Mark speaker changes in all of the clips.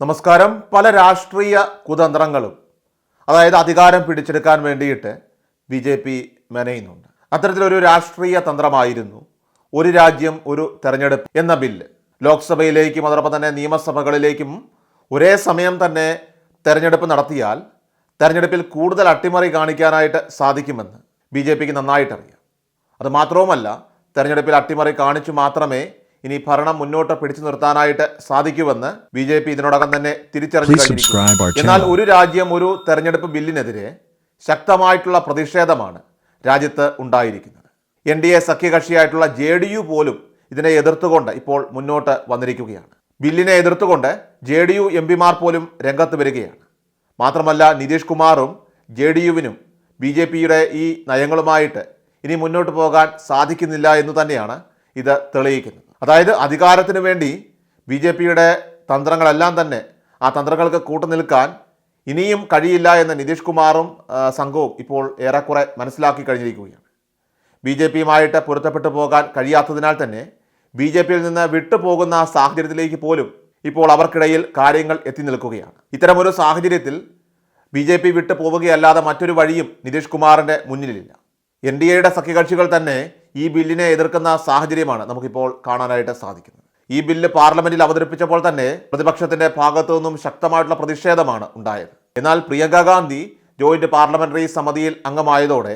Speaker 1: നമസ്കാരം. പല രാഷ്ട്രീയ കുതന്ത്രങ്ങളും അതായത് അധികാരം പിടിച്ചെടുക്കാൻ വേണ്ടിയിട്ട് ബി ജെ പി മെനയുന്നുണ്ട്. അത്തരത്തിലൊരു രാഷ്ട്രീയ തന്ത്രമായിരുന്നു ഒരു രാജ്യം ഒരു തെരഞ്ഞെടുപ്പ് എന്ന ബില്ല്. ലോക്സഭയിലേക്കും അതോടൊപ്പം തന്നെ നിയമസഭകളിലേക്കും ഒരേ സമയം തന്നെ തെരഞ്ഞെടുപ്പ് നടത്തിയാൽ തെരഞ്ഞെടുപ്പിൽ കൂടുതൽ അട്ടിമറി കാണിക്കാനായിട്ട് സാധിക്കുമെന്ന് ബി ജെ പിക്ക് നന്നായിട്ടറിയാം. അത് മാത്രവുമല്ല തെരഞ്ഞെടുപ്പിൽ അട്ടിമറി കാണിച്ചു മാത്രമേ ഇനി ഭരണം മുന്നോട്ട് പിടിച്ചു നിർത്താനായിട്ട് സാധിക്കുമെന്ന് ബി ജെ പി ഇതിനോടകം തന്നെ തിരിച്ചറിഞ്ഞു എന്നാൽ ഒരു രാജ്യം ഒരു തെരഞ്ഞെടുപ്പ് ബില്ലിനെതിരെ ശക്തമായിട്ടുള്ള പ്രതിഷേധമാണ് രാജ്യത്ത് ഉണ്ടായിരിക്കുന്നത്. എൻ ഡി എ സഖ്യകക്ഷിയായിട്ടുള്ള ജെ ഡി യു പോലും ഇതിനെ എതിർത്തുകൊണ്ട് ഇപ്പോൾ മുന്നോട്ട് വന്നിരിക്കുകയാണ്. ബില്ലിനെ എതിർത്തുകൊണ്ട് ജെ ഡി യു എം പിമാർ പോലും രംഗത്ത് വരികയാണ്. മാത്രമല്ല നിതീഷ് കുമാറും ജെ ഡി യുവിനും ബി ജെ പിയുടെ ഈ നയങ്ങളുമായിട്ട് ഇനി മുന്നോട്ട് പോകാൻ സാധിക്കുന്നില്ല എന്ന് തന്നെയാണ് ഇത് തെളിയിക്കുന്നത്. അതായത് അധികാരത്തിന് വേണ്ടി ബി ജെ പിയുടെ തന്ത്രങ്ങളെല്ലാം തന്നെ ആ തന്ത്രങ്ങൾക്ക് കൂട്ടുനിൽക്കാൻ ഇനിയും കഴിയില്ല എന്ന് നിതീഷ് കുമാറും സംഘവും ഇപ്പോൾ ഏറെക്കുറെ മനസ്സിലാക്കി കഴിഞ്ഞിരിക്കുകയാണ്. ബി ജെ പിയുമായിട്ട് പൊരുത്തപ്പെട്ടു പോകാൻ കഴിയാത്തതിനാൽ തന്നെ ബി ജെ പിയിൽ നിന്ന് വിട്ടുപോകുന്ന സാഹചര്യത്തിലേക്ക് പോലും ഇപ്പോൾ അവർക്കിടയിൽ കാര്യങ്ങൾ എത്തി നിൽക്കുകയാണ്. ഇത്തരമൊരു സാഹചര്യത്തിൽ ബി ജെ പി വിട്ടു പോവുകയല്ലാതെ മറ്റൊരു വഴിയും നിതീഷ് കുമാറിന്റെ മുന്നിലില്ല. എൻ ഡി എയുടെ സഖ്യകക്ഷികൾ തന്നെ ഈ ബില്ലിനെ എതിർക്കുന്ന സാഹചര്യമാണ് നമുക്കിപ്പോൾ കാണാനായിട്ട് സാധിക്കുന്നത്. ഈ ബില്ല് പാർലമെന്റിൽ അവതരിപ്പിച്ചപ്പോൾ തന്നെ പ്രതിപക്ഷത്തിന്റെ ഭാഗത്തു നിന്നും ശക്തമായിട്ടുള്ള പ്രതിഷേധമാണ് ഉണ്ടായത്. എന്നാൽ പ്രിയങ്ക ഗാന്ധി ജോയിന്റ് പാർലമെന്ററി സമിതിയിൽ അംഗമായതോടെ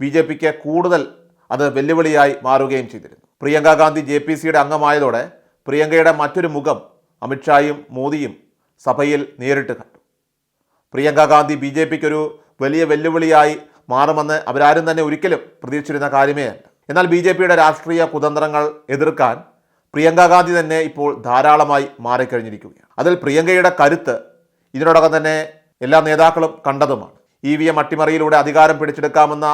Speaker 1: ബി ജെ പിക്ക് കൂടുതൽ അത് വെല്ലുവിളിയായി മാറുകയും ചെയ്തിരുന്നു. പ്രിയങ്ക ഗാന്ധി ജെ പി സിയുടെ അംഗമായതോടെ പ്രിയങ്കയുടെ മറ്റൊരു മുഖം അമിത്ഷായും മോദിയും സഭയിൽ നേരിട്ട് കണ്ടു. പ്രിയങ്ക ഗാന്ധി ബി ജെ പിക്ക് ഒരു വലിയ വെല്ലുവിളിയായി മാറുമെന്ന് അവരാരും തന്നെ ഒരിക്കലും പ്രതീക്ഷിച്ചിരുന്ന കാര്യമേ അല്ല എന്നാൽ ബി ജെ പിയുടെ രാഷ്ട്രീയ കുതന്ത്രങ്ങൾ എതിർക്കാൻ പ്രിയങ്ക ഗാന്ധി തന്നെ ഇപ്പോൾ ധാരാളമായി മാറിക്കഴിഞ്ഞിരിക്കുകയാണ്. അതിൽ പ്രിയങ്കയുടെ കരുത്ത് ഇതിനോടകം തന്നെ എല്ലാ നേതാക്കളും കണ്ടതുമാണ്. ഇ വി എം അട്ടിമറിയിലൂടെ അധികാരം പിടിച്ചെടുക്കാമെന്ന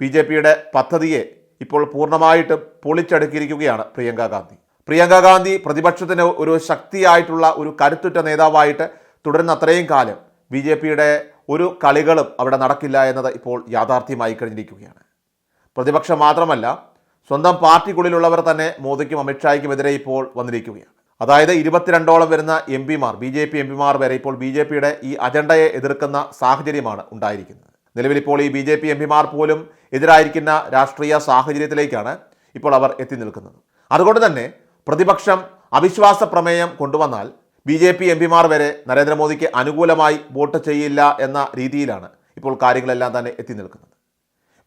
Speaker 1: ബി ജെ പിയുടെ പദ്ധതിയെ ഇപ്പോൾ പൂർണമായിട്ടും പൊളിച്ചടുക്കിയിരിക്കുകയാണ് പ്രിയങ്ക ഗാന്ധി. പ്രിയങ്ക ഗാന്ധി പ്രതിപക്ഷത്തിന് ഒരു ശക്തിയായിട്ടുള്ള ഒരു കരുത്തുറ്റ നേതാവായിട്ട് തുടരുന്ന അത്രയും കാലം ബി ജെ പിയുടെ ഒരു കളികളും അവിടെ നടക്കില്ല എന്നത് ഇപ്പോൾ യാഥാർത്ഥ്യമായി കഴിഞ്ഞിരിക്കുകയാണ്. പ്രതിപക്ഷം മാത്രമല്ല സ്വന്തം പാർട്ടിക്കുള്ളിലുള്ളവർ തന്നെ മോദിക്കും അമിത്ഷായ്ക്കുമെതിരെ ഇപ്പോൾ വന്നിരിക്കുകയാണ്. അതായത് ഇരുപത്തിരണ്ടോളം വരുന്ന എം പിമാർ ബി ജെ പി എം പിമാർ വരെ ഇപ്പോൾ ബി ജെ പിയുടെ ഈ അജണ്ടയെ എതിർക്കുന്ന സാഹചര്യമാണ് ഉണ്ടായിരിക്കുന്നത്. നിലവിലിപ്പോൾ ഈ ബി ജെ പി എം പിമാർ പോലും എതിരായിരിക്കുന്ന രാഷ്ട്രീയ സാഹചര്യത്തിലേക്കാണ് ഇപ്പോൾ അവർ എത്തി നിൽക്കുന്നത്. അതുകൊണ്ട് തന്നെ പ്രതിപക്ഷം അവിശ്വാസ പ്രമേയം കൊണ്ടുവന്നാൽ ബി ജെ പി എം പിമാർ വരെ നരേന്ദ്രമോദിക്ക് അനുകൂലമായി വോട്ട് ചെയ്യില്ല എന്ന രീതിയിലാണ് ഇപ്പോൾ കാര്യങ്ങളെല്ലാം തന്നെ എത്തി നിൽക്കുന്നത്.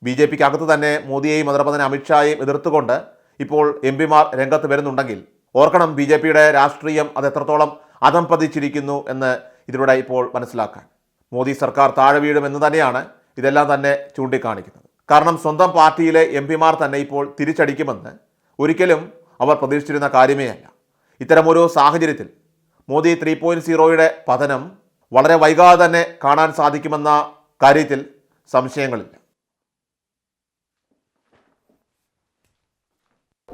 Speaker 1: ബി ജെ പിക്ക് അകത്ത് തന്നെ മോദിയെയും അതോടൊപ്പം അമിത്ഷായെയും എതിർത്തുകൊണ്ട് ഇപ്പോൾ എം പിമാർ രംഗത്ത് വരുന്നുണ്ടെങ്കിൽ ഓർക്കണം ബി ജെ പിയുടെ രാഷ്ട്രീയം അത് എത്രത്തോളം അതം പതിച്ചിരിക്കുന്നു എന്ന് ഇതിലൂടെ ഇപ്പോൾ മനസ്സിലാക്കാൻ. മോദി സർക്കാർ താഴെ വീഴുമെന്ന് തന്നെയാണ് ഇതെല്ലാം തന്നെ ചൂണ്ടിക്കാണിക്കുന്നത്. കാരണം സ്വന്തം പാർട്ടിയിലെ എം പിമാർ തന്നെ ഇപ്പോൾ തിരിച്ചടിക്കുമെന്ന് ഒരിക്കലും അവർ പ്രതീക്ഷിച്ചിരുന്ന കാര്യമേ അല്ല. ഇത്തരമൊരു സാഹചര്യത്തിൽ മോദി ത്രീ പോയിന്റ് സീറോയുടെ പതനം വളരെ വൈകാതെ തന്നെ കാണാൻ സാധിക്കുമെന്ന കാര്യത്തിൽ സംശയങ്ങളില്ല.